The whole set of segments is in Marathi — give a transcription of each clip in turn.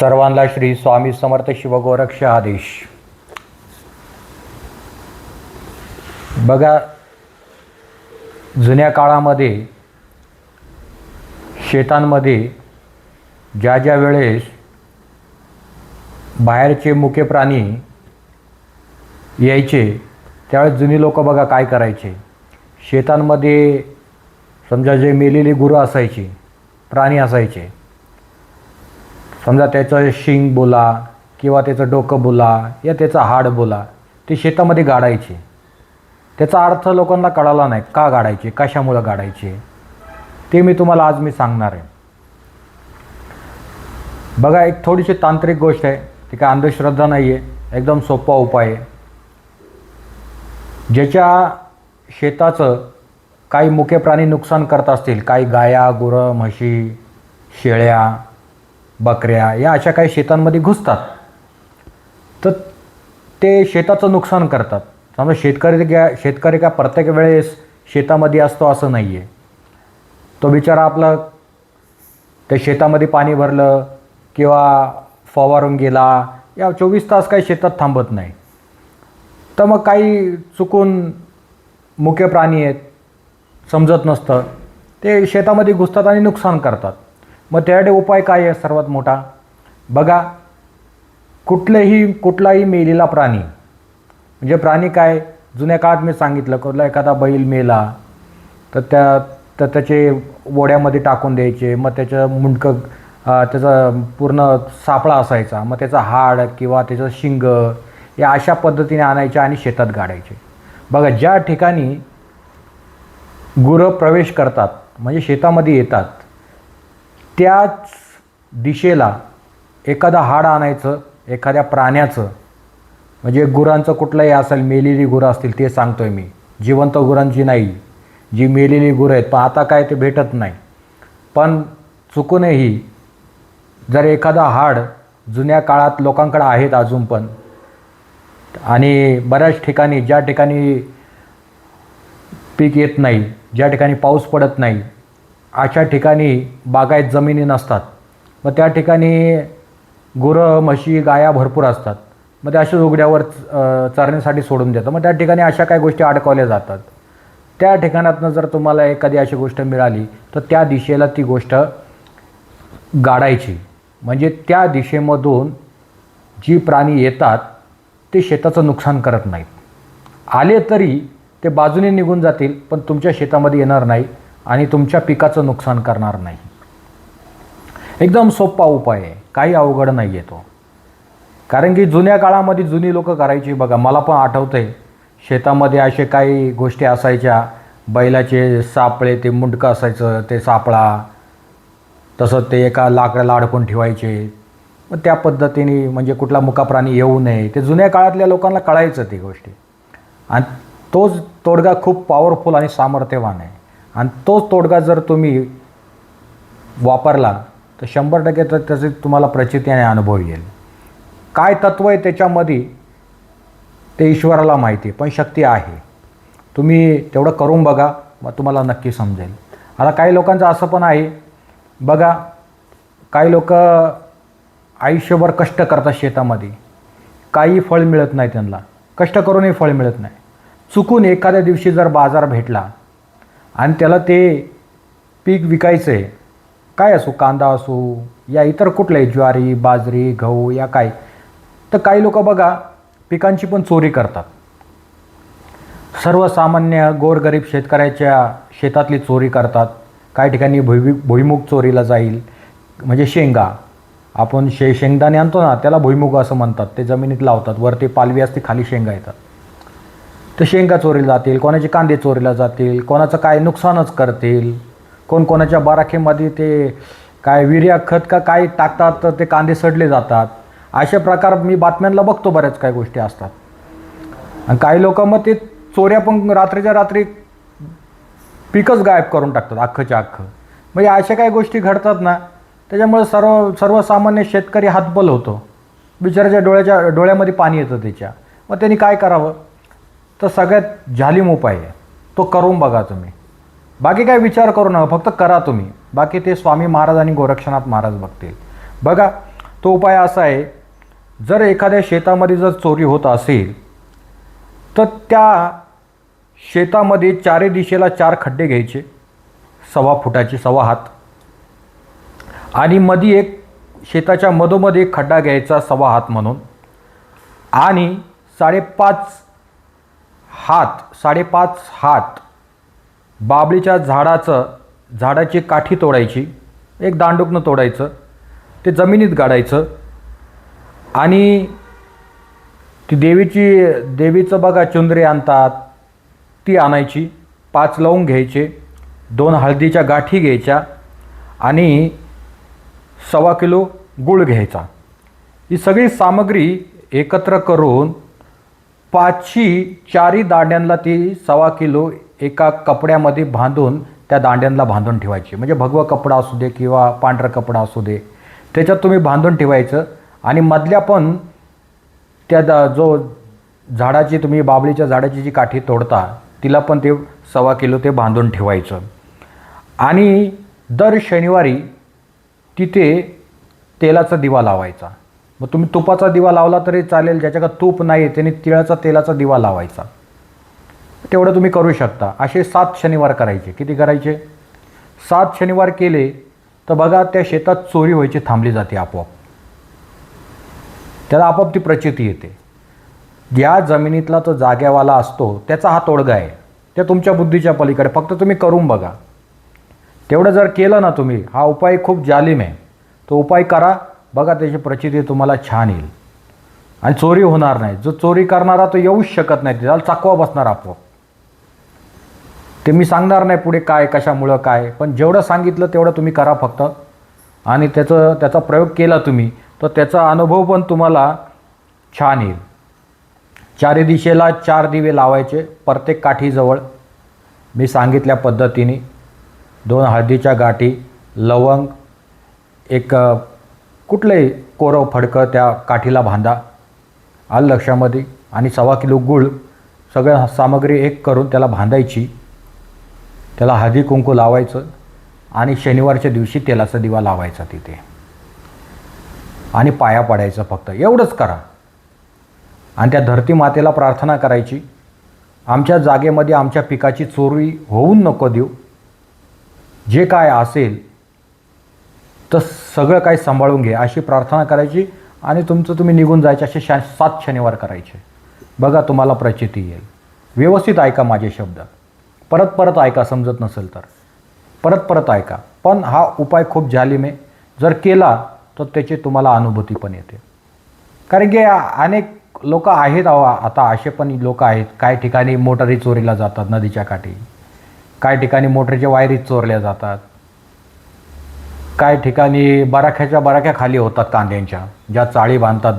सर्वांना श्री स्वामी समर्थ शिवगोरक्ष आदेश. बघा जुन्या काळामध्ये शेतांमध्ये ज्या ज्या वेळेस बाहेरचे मुके प्राणी यायचे त्यावेळेस जुनी लोक बघा काय करायचे. शेतांमध्ये समजा जे मेलेली गुरं असायची प्राणी असायचे समजा त्याचं शिंग बोला किंवा त्याचं डोकं बोला या त्याचं हाड बोला ते शेतामध्ये गाडायचे. त्याचा अर्थ लोकांना कळाला नाही का गाडायचे कशामुळं गाडायचे? ते मी तुम्हाला आज मी सांगणार आहे. बघा एक थोडीशी तांत्रिक गोष्ट आहे ती काय अंधश्रद्धा नाही आहे एकदम सोपा उपाय आहे. ज्याच्या शेताचं काही मुके प्राणी नुकसान करत असतील काही गाया गुरं म्हशी शेळ्या बकऱ्या या अशा काही शेतांमध्ये घुसतात. तर ते शेताचं नुकसान करतात. समजा शेतकरी क्या शेतकरी का प्रत्येक वेळेस शेतामध्ये असतो असं नाही आहे तो बिचारा आपला त्या शेतामध्ये पाणी भरलं किंवा फवारून गेला या चोवीस तास काही शेतात थांबत नाही. तर मग काही चुकून मुख्य प्राणी आहेत समजत नसतं. ते शेतामध्ये घुसतात आणि नुकसान करतात. मग त्यासाठी उपाय काय आहे सर्वात मोठा? बघा कुठलेही कुठलाही मेलेला प्राणी म्हणजे प्राणी काय? जुन्या काळात मी सांगितलं कुठला एखादा बैल मेला तर त्या तर त्याचे ओढ्यामध्ये टाकून द्यायचे मग त्याचं मुंडकं त्याचा पूर्ण सापळा असायचा मग त्याचं हाड किंवा त्याचं शिंग या अशा पद्धतीने आणायचे आणि शेतात गाडायचे. बघा ज्या ठिकाणी गुरं प्रवेश करतात म्हणजे शेतामध्ये येतात त्याच दिशेला एखादा हाड आणायचं एखाद्या प्राण्याचं म्हणजे गुरांचं कुठलंही असेल मेलेली गुरं असतील ते सांगतो आहे मी. जिवंत गुरांची नाही. जी मेलेली गुरं आहेत पण आता काय ते भेटत नाही. पण चुकूनही जर एखादा हाड जुन्या काळात लोकांकडे आहेत अजून पण आणि बऱ्याच ठिकाणी ज्या ठिकाणी पीक येत नाही ज्या ठिकाणी पाऊस पडत नाही अशा ठिकाणी बागायत जमिनी नसतात. मग त्या ठिकाणी गुरं म्हशी गाया भरपूर असतात. मग ते अशाच उघड्यावर चरण्यासाठी सोडून देतात. मग त्या ठिकाणी अशा काही गोष्टी अडकवल्या जातात. त्या ठिकाणातनं जर तुम्हाला एखादी अशी गोष्ट मिळाली तर त्या दिशेला ती गोष्ट गाडायची. म्हणजे त्या दिशेमधून जी प्राणी येतात ते शेताचं नुकसान करत नाहीत. आले तरी ते बाजूने निघून जातील पण तुमच्या शेतामध्ये येणार नाही. आणि तुमच्या पिकाचं नुकसान करणार नाही. एकदम सोपा उपाय आहे. काही अवघड नाही आहे तो. कारण की जुन्या काळामध्ये जुनी लोक करायची. बघा मला पण आठवतं आहे शेतामध्ये असे काही गोष्टी असायच्या. बैलाचे सापळे ते मुंडकं असायचं ते सापळा तसं ते एका लाकडाला अडकून ठेवायचे. मग त्या पद्धतीने म्हणजे कुठला मुका प्राणी येऊ नये. ते जुन्या काळातल्या लोकांना कळायचं ती गोष्टी. आणि तोच तोडगा खूप पॉवरफुल आणि सामर्थ्यवान आहे. आणि तोच तोडगा जर तुम्ही वापरला तर शंभर टक्के तर त्याचे तुम्हाला प्रचिती आणि अनुभव येईल. काय तत्व आहे त्याच्यामध्ये ते ईश्वराला माहिती पण शक्ती आहे. तुम्ही तेवढं करून बघा मग तुम्हाला नक्की समजेल. आता काही लोकांचं असं पण आहे बघा काही लोक आयुष्यभर कष्ट करतात शेतामध्ये. काही फळ मिळत नाही त्यांना. कष्ट करूनही फळ मिळत नाही. चुकून एखाद्या दिवशी जर बाजार भेटला आणि त्याला ते पीक विकायचं आहे काय असो कांदा असो या इतर कुठल्याही ज्वारी बाजरी गहू या काय तर काही लोक बघा पिकांची पण चोरी करतात. सर्वसामान्य गोरगरीब शेतकऱ्याच्या शेतातली चोरी करतात. काही ठिकाणी भुई भुईमुग चोरीला जाईल. म्हणजे शेंगा. आपण शे शेंगदाणे आणतो ना त्याला भुईमुग असं म्हणतात. ते जमिनीत लावतात. वरती पालवी असते खाली शेंगा येतात. तर शेंगा चोरीला जातील कोणाचे कांदे चोरीला जातील कोणाचं काय नुकसानच करतील कोण कोणाच्या बाराखेमध्ये ते काय विर्या खत का काय टाकतात तर ते कांदे सडले जातात. अशा प्रकार मी बातम्यांना बघतो बऱ्याच काही गोष्टी असतात. आणि काही लोक मग ते चोऱ्या पण रात्रीच्या रात्री पिकच गायब करून टाकतात अख्खच्या अख्खं. म्हणजे अशा काही गोष्टी घडतात ना त्याच्यामुळे सर्व सर्वसामान्य शेतकरी हातबल होतो. बिचाराच्या डोळ्याच्या डोळ्यामध्ये पाणी येतं त्याच्या. मग त्यांनी काय करावं? तर सगळ्यात झालीम उपाय आहे. तो करून बघा तुम्ही. बाकी काय विचार करू नका फक्त करा तुम्ही. बाकी ते स्वामी महाराज आणि गोरक्षनाथ महाराज बघतील. बघा तो उपाय असा आहे जर एखाद्या शेतामध्ये जर चोरी होत असेल तर त्या शेतामध्ये चारी दिशेला चार खड्डे घ्यायचे. सव्वा फुटाचे सव्वा हात. आणि मधी एक शेताच्या मधोमध एक खड्डा घ्यायचा सव्वा हात म्हणून. आणि साडेपाच हात साडेपाच हात. बाबळीच्या झाडाचं झाडाची काठी तोडायची एक दांडुकनं तोडायचं ते जमिनीत गाडायचं. आणि ती देवीची देवीचं बघा चुंदरी आणतात ती आणायची पाच लावून घ्यायचे दोन हळदीच्या गाठी घ्यायच्या आणि सव्वा किलो गूळ घ्यायचा. ही सगळी सामग्री एकत्र करून पाचशी चारी दांड्यांना ती सव्वा किलो एका कपड्यामध्ये बांधून त्या दांड्यांना बांधून ठेवायची. म्हणजे भगवा कपडा असू दे किंवा पांढरा कपडा असू दे त्याच्यात तुम्ही बांधून ठेवायचं आणि मधल्या पण त्या दा जो झाडाची तुम्ही बाबळीच्या झाडाची जी काठी तोडता तिला पण ते सव्वा किलो ते बांधून ठेवायचं. आणि दर शनिवारी तिथे तेलाचा दिवा लावायचा. मग तुम्ही तुपाचा दिवा लावला तरी चालेल ज्याच्याकडे तूप नाही आहे त्याने तिळाचा तेलाचा दिवा लावायचा. तेवढं तुम्ही करू शकता. असे सात शनिवार करायचे. किती करायचे? सात शनिवार केले तर बघा त्या शेतात चोरी व्हायची थांबली जाते आपोआप. त्याला आपोआप ती प्रचिती येते. ज्या जमिनीतला तो जाग्यावाला असतो त्याचा हा तोडगा आहे. त्या तुमच्या बुद्धीच्या पलीकडे. फक्त तुम्ही करून बघा. तेवढं जर केलं ना तुम्ही हा उपाय खूप जालिम आहे. तो उपाय करा. बघा त्याची प्रचिती तुम्हाला छान येईल. आणि चोरी होणार नाही. जो चोरी करणारा तो येऊच शकत नाही. त्याला चाकवा बसणार आपोआप. ते मी सांगणार नाही पुढे काय कशामुळं काय पण जेवढं सांगितलं तेवढं तुम्ही करा फक्त. आणि त्याचं त्याचा प्रयोग केला तुम्ही तर त्याचा अनुभव पण तुम्हाला छान येईल. चारी दिशेला चार दिवे लावायचे प्रत्येक काठीजवळ. मी सांगितल्या पद्धतीने दोन हळदीच्या गाठी लवंग एक कुठलंही कोरं फडकं त्या काठीला बांधा आल लक्षामध्ये आणि सव्वा किलो गूळ सगळं सामग्री एक करून त्याला बांधायची त्याला हळदी कुंकू लावायचं आणि शनिवारच्या दिवशी तेलाचा दिवा लावायचा तिथे. आणि पाया पडायचं फक्त. एवढंच करा. आणि त्या धरती मातेला प्रार्थना करायची. आमच्या जागेमध्ये आमच्या पिकाची चोरी होऊन नको देऊ. जे काय असेल तर सगळं काही सांभाळून घे. अशी प्रार्थना करायची आणि तुमचं तुम्ही निघून जायचे असे शा सात शनिवार करायचे. बघा तुम्हाला प्रचिती येईल. व्यवस्थित ऐका माझे शब्द. परत परत ऐका समजत नसेल तर. परत परत ऐका. पण हा उपाय खूप झाली मी जर केला तर त्याची तुम्हाला अनुभूती पण येते. कारण की अनेक लोक आहेत अहो आता असे पण लोक आहेत. काही ठिकाणी मोटारी चोरीला जातात नदीच्या काठी. काही ठिकाणी मोटरीच्या वायरी चोरल्या जातात. काही ठिकाणी बराख्याच्या बराख्या खाली होतात कांद्यांच्या ज्या चाळी बांधतात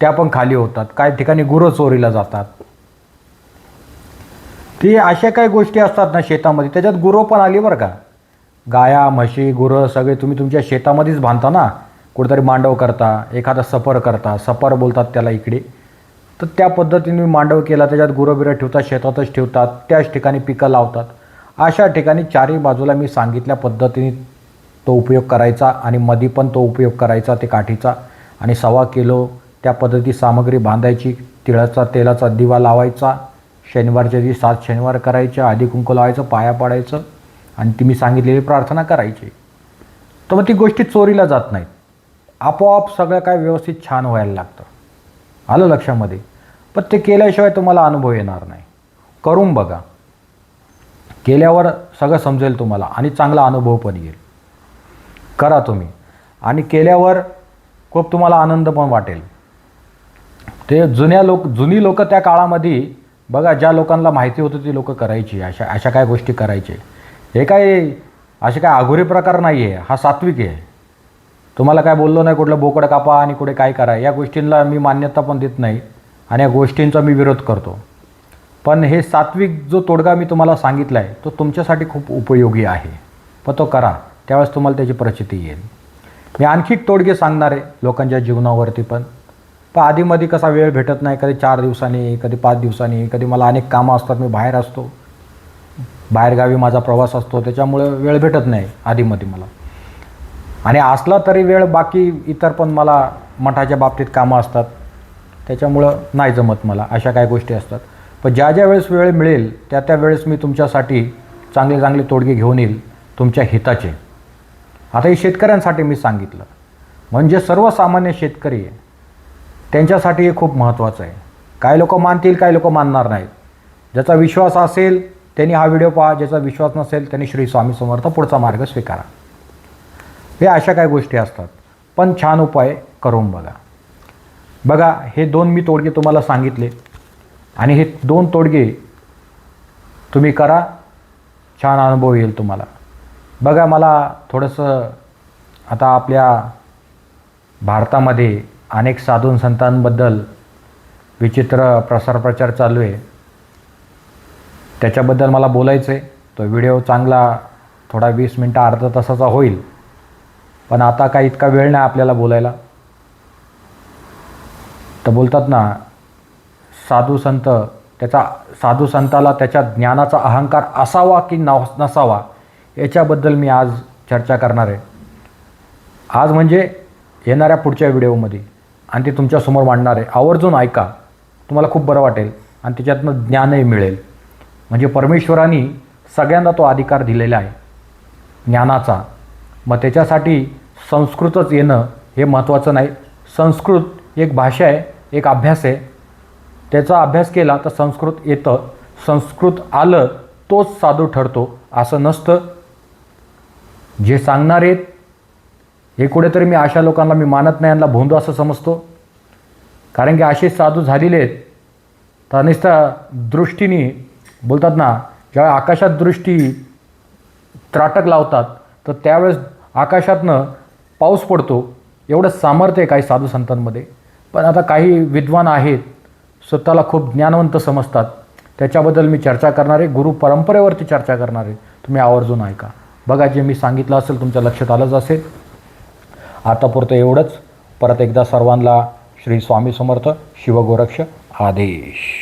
त्या पण खाली होतात. काही ठिकाणी गुरं चोरीला जातात. ती अशा काही गोष्टी असतात ना शेतामध्ये. त्याच्यात गुरं पण आली बरं का. गाया म्हशी गुरं सगळे तुम्ही तुमच्या शेतामध्येच बांधता ना. कुठेतरी मांडव करता एखादा सफर करता. सफर बोलतात त्याला इकडे. तर त्या पद्धतीने मांडव केला त्याच्यात गुरं बिरं ठेवतात शेतातच ठेवतात त्याच ठिकाणी पिकं लावतात. अशा ठिकाणी चारही बाजूला मी सांगितल्या पद्धतीने तो उपयोग करायचा आणि मधी पण तो उपयोग करायचा ते काठीचा. आणि सव्वा किलो त्या पद्धती सामग्री बांधायची. तिळाचा तेलाचा दिवा लावायचा. शनिवारच्या दिवशी सात शनिवार करायचे. आधी कुंकू लावायचं पाया पाडायचं. आणि ती मी सांगितलेली प्रार्थना करायची. तर मग ती गोष्टी चोरीला जात नाहीत. आपोआप सगळं काय व्यवस्थित छान व्हायला लागतं. आलं लक्षामध्ये? पण ते केल्याशिवाय तुम्हाला अनुभव येणार नाही. करून बघा. केल्यावर सगळं समजेल तुम्हाला आणि चांगला अनुभव पण येईल. करा तुम्ही. आणि केल्यावर खूप तुम्हाला आनंद पण वाटेल. ते जुन्या लोक जुनी लोक त्या काळामध्ये बघा ज्या लोकांना माहिती होती ती लोक करायची अशा अशा काय गोष्टी करायचे. हे काय असे काय आघोरी प्रकार नाही आहे हा सात्विक आहे. तुम्हाला काय बोललो नाही कुठलं बोकड कापा आणि कुठे काय करा या गोष्टींना मी मान्यता पण देत नाही आणि या गोष्टींचा मी विरोध करतो. पण हे सात्विक जो तोडगा मी तुम्हाला सांगितला आहे तो तुमच्यासाठी खूप उपयोगी आहे. पण तो करा. त्यावेळेस तुम्हाला त्याची प्रचिती येईल. मी आणखी एक तोडगे सांगणार आहे लोकांच्या जीवनावरती पण. पण आधीमध्ये कसा वेळ भेटत नाही कधी चार दिवसांनी कधी पाच दिवसांनी कधी मला अनेक कामं असतात मी बाहेर असतो. बाहेरगावी माझा प्रवास असतो त्याच्यामुळे वेळ भेटत नाही आधीमध्ये मला. आणि असला तरी वेळ बाकी इतर पण मला मठाच्या बाबतीत कामं असतात. त्याच्यामुळं नाही जमत मला अशा काही गोष्टी असतात. पण ज्या ज्या वेळेस वेळ मिळेल त्या त्या वेळेस मी तुमच्यासाठी चांगले चांगले तोडगे घेऊन येईल तुमच्या हिताचे. आता हे शेतकऱ्यांसाठी मी सांगितलं. म्हणजे सर्वसामान्य शेतकरी आहे. त्यांच्यासाठी हे खूप महत्त्वाचं आहे. काही लोक मानतील काही लोक मानणार नाहीत. ज्याचा विश्वास असेल त्यांनी हा व्हिडिओ पहा. ज्याचा विश्वास नसेल त्यांनी श्री स्वामी समर्थ पुढचा मार्ग स्वीकारा. हे अशा काही गोष्टी असतात. पण छान उपाय करून बघा. बघा हे दोन मी तोडगे तुम्हाला सांगितले. आणि हे दोन तोडगे तुम्ही करा. छान अनुभव येईल तुम्हाला. बघा मला थोडंसं आता आपल्या भारतामध्ये अनेक साधू संतांबद्दल विचित्र प्रसार प्रचार चालू आहे. त्याच्याबद्दल मला बोलायचं आहे तो व्हिडिओ चांगला थोडा वीस मिनटं अर्धा तासाचा होईल. पण आता काही इतका वेळ नाही आपल्याला बोलायला. तर बोलतात ना साधू संत त्याचा साधू संताला त्याच्या ज्ञानाचा अहंकार असावा की न नसावा? याच्याबद्दल मी आज चर्चा करणार आहे. आज म्हणजे येणाऱ्या पुढच्या व्हिडिओमध्ये आणि ते तुमच्यासमोर मांडणार आहे. आवर्जून ऐका तुम्हाला खूप बरं वाटेल आणि त्याच्यातनं ज्ञानही मिळेल. म्हणजे परमेश्वराने सगळ्यांना तो अधिकार दिलेला आहे. ज्ञानाचा. मग त्याच्यासाठी संस्कृतच येणं हे महत्त्वाचं नाही. संस्कृत एक भाषा आहे एक अभ्यास आहे. त्याचा अभ्यास केला तर संस्कृत येतं. संस्कृत आलं तोच साधू ठरतो. असं नसतं. जे सांगणार आहेत हे कुठेतरी मी अशा लोकांना मी मानत नाही यांना भोंदू असं समजतो. कारण की असे साधू झालेले आहेत. तर नुसत्या दृष्टीने बोलतात ना ज्यावेळी आकाशात दृष्टी त्राटक लावतात तर त्यावेळेस आकाशातनं पाऊस पडतो. एवढं सामर्थ्य आहे काही साधू संतांमध्ये. पण आता काही विद्वान आहेत स्वतःला खूप ज्ञानवंत समजतात. त्याच्याबद्दल मी चर्चा करणार आहे गुरु परंपरेवरती चर्चा करणार आहे. तुम्ही आवर्जून ऐका. बघा जे मी सांगितलं असेल तुमच्या लक्षात आलंच असेल. आतापुरतं एवढंच. परत एकदा सर्वांना श्री स्वामी समर्थ शिवगोरक्ष आदेश.